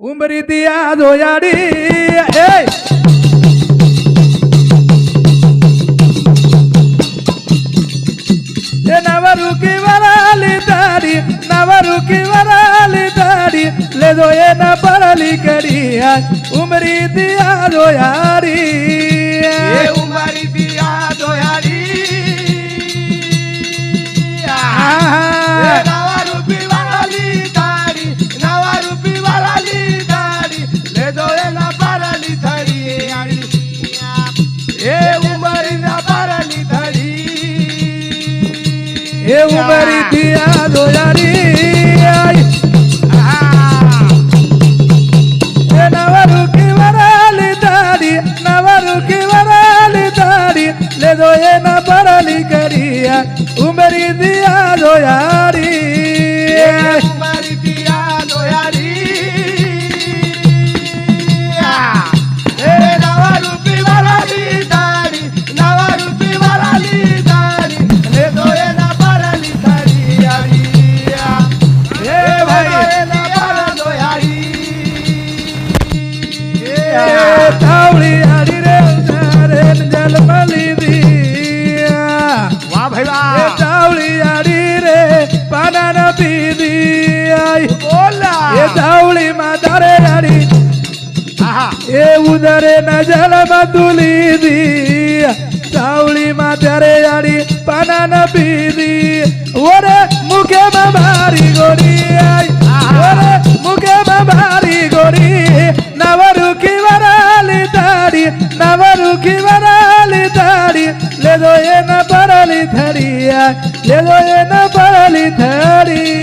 ઉમરી દિયા જોયાડી એ! એ નવરું કે વરાલી તારી નવરું કે વરાલી તારી લેજો એ ન પરલી કરી ઉમરી દિયા જોયાડી એ! ઉમરી દિયા જોયાડી એવું મારી દિયા દોયારી નવરુખી વરાલી તારી નવરુખી વરાલી તારી લે દો એના પરલી કરી ઉમરી દિયા દોયારી એ ઉદરે ન જલમાં તુલી દી ચાવળીમાં ત્યારે યાડી પાના ન પીધી ઓરે મુખે મારી ગોરી આઈ ઓરે મુખે મારી ગોરી નવરુખી વરાલી તાડી નવરુખી વરાલી તાડી લેદો એ ન પરલી થડી લેદો એ ન પરલી એ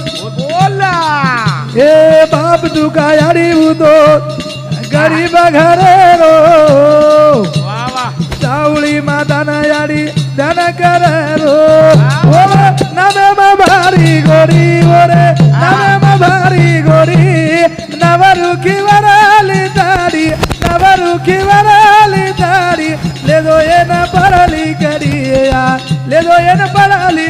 એ આહા. ઉંબારી દિયારાલી થાળી એ બાપ તુકા પવાર કરી બઘરેલો વાહ વાહ વાહ ચાવળી માં દરેડી જર કરેલો બોલા એ બાપ તુકા યાડી ઉદો ગરીબ ઘરેલો વાહ વાહ ચાવળી માં ધન યાડી ધન કરેલો ઓરે નમે માં ભારી ગોરી ઓરે નમે માં ભારી ગોરી નવરુખી વરાલી તારી નવરુખી વરાલી તારી લેદો એન પરલી કરી લેદો એન પરલી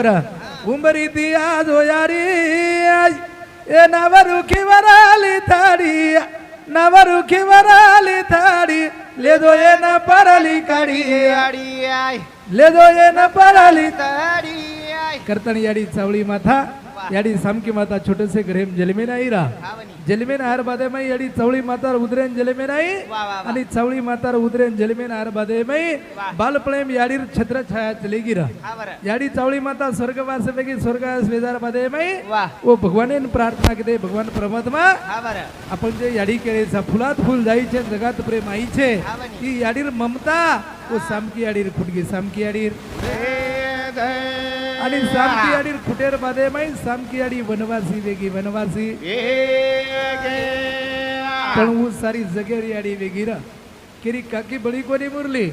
वर. उंबरी दिया जोयारी ए वराली आली थाडी नवरुखीवर आली थाडी. ले दो ये न परली काडी. ले दो ये न परली थाडी. करतनी याडी चवळी माथा. याडी सामकी माता छोटेसे ग्रेम जलमे आई रा जलमेन हार बादे माई याडी चवळी मातार उदरेन जलमे आई आणि चवळी मातार उदरेन जलमेन आर बादे माई बालप्रेम याडीर छत्र छाया चलेगी रा याडी चवळी माता स्वर्गवास पैकी स्वर्गास वेदार बादे माई ओ भगवानेन प्रार्थना दे भगवान परमात्मा। आपण जे याडी केळेचा फुलात फुल जाईचे जगात प्रेम आई आईचे ही याडीर ममता ओ सामकी याडीर फुटगी सामकी याडीर। आणि सामकी आणि कुटेरमध्ये माहीत सामकी आणि वनवासी वेगी वनवासी. पण सारी जगेरी आणि वेगी ना केरी काकी बळी कोणी मुरली?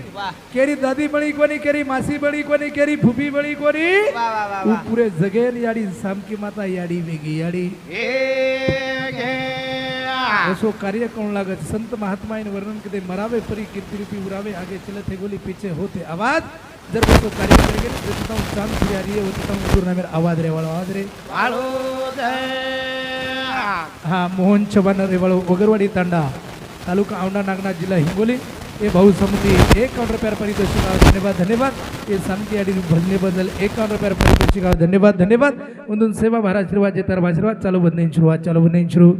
केरी दादी बळी कोणी? केरी मासी बळी कोणी? केरी फुबी बळी कोणी? पुरे जगेर याडी सामकी माता याडी वेगी याडी. असो कार्य कोण लागत. संत महात्मा वर्णन कधी मरावे परी कीर्ती उरावे आगे चलत हे गोली पीछे होते आवाज. जर तो कार्य करेंगे तो देता हूँ चांद फिर आ रही है वो देता हूँ गुरु नामेर आवाज रे वाला आवाज रे. हा मोहन चव्हाण रेवाळो वगरवाडी तांडा तालुका औंढा नागनाथ जिल्हा हिंगोली. हे भाऊ समिती एक काउंटर रुपयार पारितोषिक आहे. धन्यवाद धन्यवाद. हे सांगते आणि भजनेबद्दल एक काउंटर रुपयार पारितोषिक आहे. धन्यवाद धन्यवाद. म्हणून सेवा भार आशीर्वाद जेतार आशीर्वाद चालू बंद शुरुवात चालू बंद शुरू.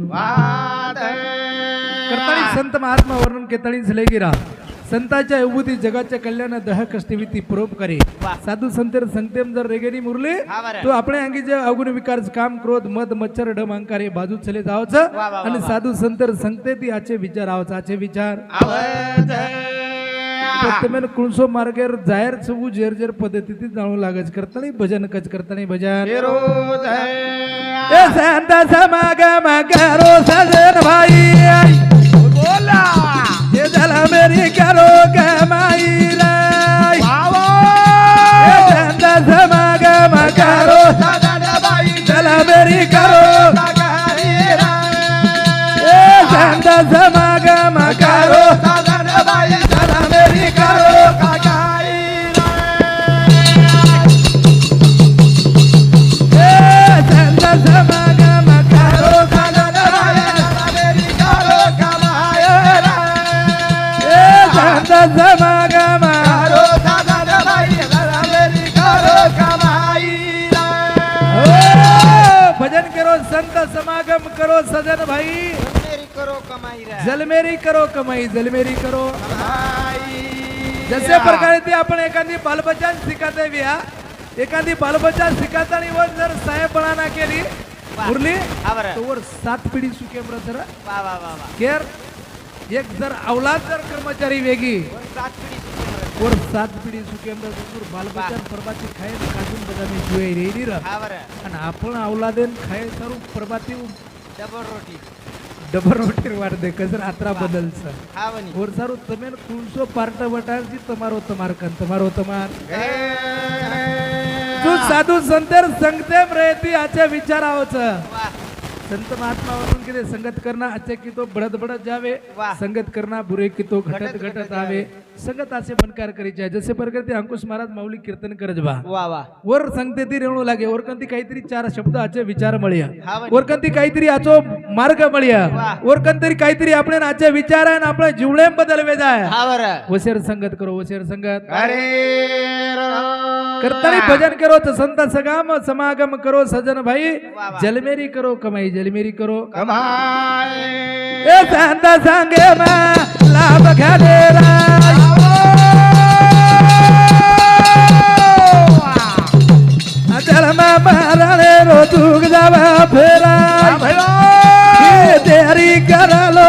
करताळी संत महात्मा वर्णन केताळी झले गिरा संताच्या विभूती जगाच्या कल्याण दह कष्टविती परोपकारी वा. साधू संतेर संतेम जर रेगेनी मुरली. तो आपल्या अंगीचे अवगुण विकार काम क्रोध मद मच्छर डम अंकार हे बाजू चले जावचं. आणि. साधू संतर संगते ती आचे विचार आवच आचे विचार. कुणसो मार्गेर जाहीर सगू जेर जेर पद्धती जाणू लागच करतानी भजन कच करतानी भजन. ए संत समागम करो सजन भाई. ये जला मेरी करो कमाई रे। ए करो सजन भाई। मेरी करो कमाई जलमेरी करो कमाई जलमेरी करो। जसे प्रकारे ती आपण एखादी बालबच्चा शिकत आहे एखादी बालबच्चा शिकताना वर जर साहेबपणा केली उरली वर सात पिढी सुके वा केर एक जर अवलाद जर कर्मचारी वेगी सात पिढी. वर सात पिढी सुके बालबच्चा परबाची खाय काजून बदामी जुए रेडी र. आणि आपण अवलादेन खाय सारू परबाती डबल रोटी. डबर रोटीर वाढते कसर आत्रा बदलचं. हा बनी और सारू तमेन कुणसो पार्ट वटारची तमारो तमार कन तमारो तमार तू साधू संतर संगते रेती आच्या विचार आवच वा संत महात्मा म्हणून किती संगत करना अच्छे की तो बढत बढत जावे वाह. संगत करना बुरे की तो घटत घटत आवे संगत असे मनकार करीचे आहे. जसे प्रकारे ते अंकुश महाराज माऊली कीर्तन करत बा वा वा वर सांगते ती रेणू लागे वर कंती काहीतरी चार शब्द आचे विचार मळ्या हा. वर कंती काहीतरी आचो मार्ग मळ्या वाह. वर कंतरी काहीतरी आपण आचे विचार आहे आपल्या जिवळे बदलवे जाय हा बरं वसेर संगत करो वसेर संगत अरे भजन करो तो संत सगाम समागम करो सजन भाई वाह, वाह. जलमेरी करो कमाई जलमेरी करो कमाई ए संत संगे मा लाभ घाले जलमा मारणे रो तुग जावा फेरा हे तेरी करा लो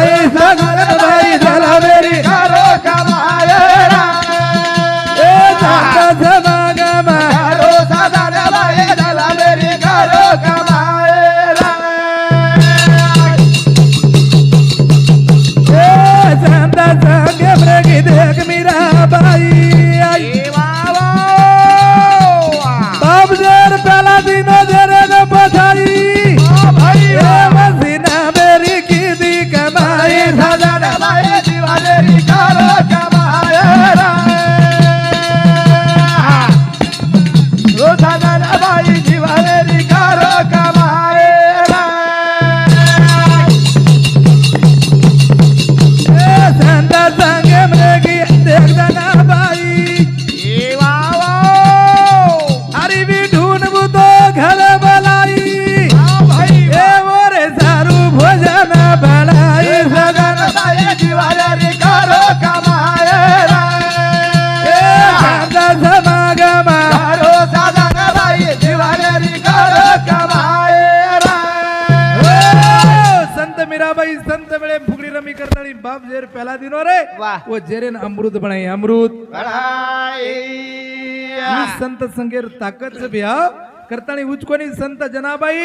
वो जेरेन अमृत बनाई अमृत संत संगेर ताकद बिया करतानी उचकोनी संत जनाबाई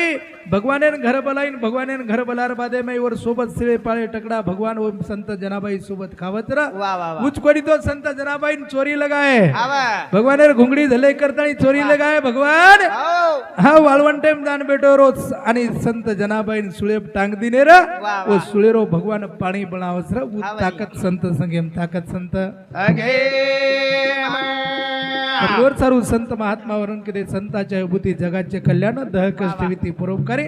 भगवाने घर बलाईन भगवाने घर बलार बादे मै वर सोबत सिळे पाळे टकडा भगवान ओम संत जनाबाई सोबत खावत र वा वा वा. उचकोनी तो संत जनाबाई चोरी लगाय. आवा. भगवान घुंगडी झाले करतानी चोरी लगाय भगवान. हो. हा वाळवण टाइम दान बेटो रोज आणि संत जनाबाईन सुळे टांग दिने र वा. सुळेरो भगवान पाणी बनावस र. ताकत संत संगेम ताकत संत. अगे वर सारू संत महात्मा वरून किती संताच्या विभूती जगाचे कल्याण दह कष्ट विती परोपकारी.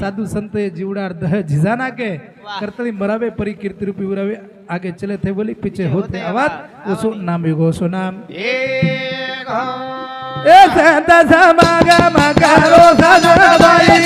साधू संत जीवडार दह झिजाना के. करतली मरावे परी कीर्ति रूपी उरावे आगे चले थे बोली पीछे होते आवाज. उसो नाम युगो सो नाम. ए संत समागम करो सजबाई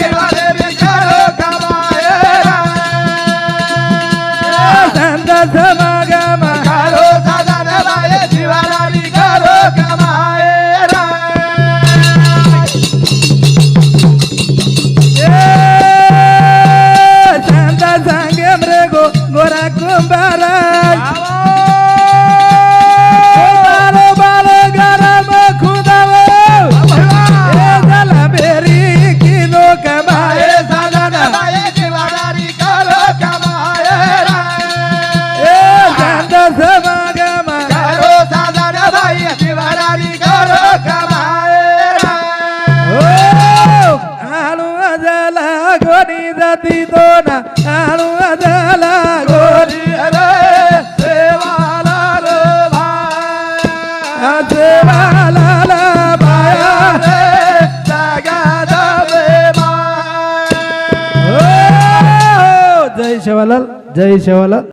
गोनी जाती दोन आलू अजला गोनी देवाला बाया. ओ जय शेवालाल जय शेवालाल.